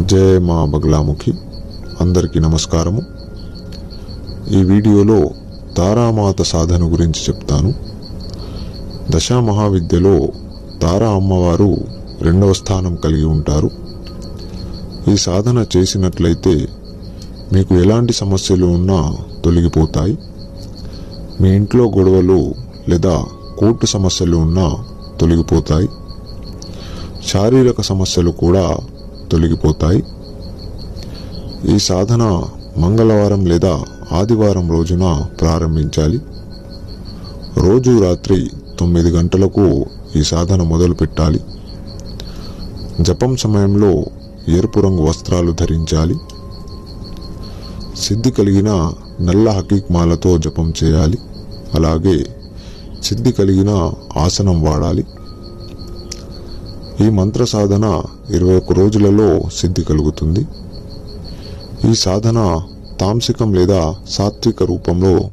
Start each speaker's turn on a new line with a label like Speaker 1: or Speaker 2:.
Speaker 1: జయ మా బగ్లాముఖి. అందరికీ నమస్కారము. ఈ వీడియోలో తారామాత సాధన గురించి చెప్తాను. దశా మహావిద్యలో తారా అమ్మవారు రెండవ స్థానం కలిగి ఉంటారు. ఈ సాధన చేసినట్లయితే మీకు ఎలాంటి సమస్యలు ఉన్నా తొలగిపోతాయి. మీ ఇంట్లో గొడవలు లేదా కోర్టు సమస్యలు ఉన్నా తొలగిపోతాయి. శారీరక సమస్యలు కూడా తొలగిపోతాయి. ఈ సాధన మంగళవారం లేదా ఆదివారం రోజున ప్రారంభించాలి. రోజు రాత్రి తొమ్మిది గంటలకు ఈ సాధన మొదలు పెట్టాలి. జపం సమయంలో ఎరుపు రంగు వస్త్రాలు ధరించాలి. సిద్ధి కలిగిన నల్ల హకీక్ మాలతో జపం చేయాలి. అలాగే సిద్ధి కలిగిన ఆసనం వాడాలి. ఈ మంత్ర సాధన ఇరవై ఒక్క రోజులలో సిద్ధి కలుగుతుంది. ఈ సాధన తాంసికం లేదా సాత్విక రూపంలో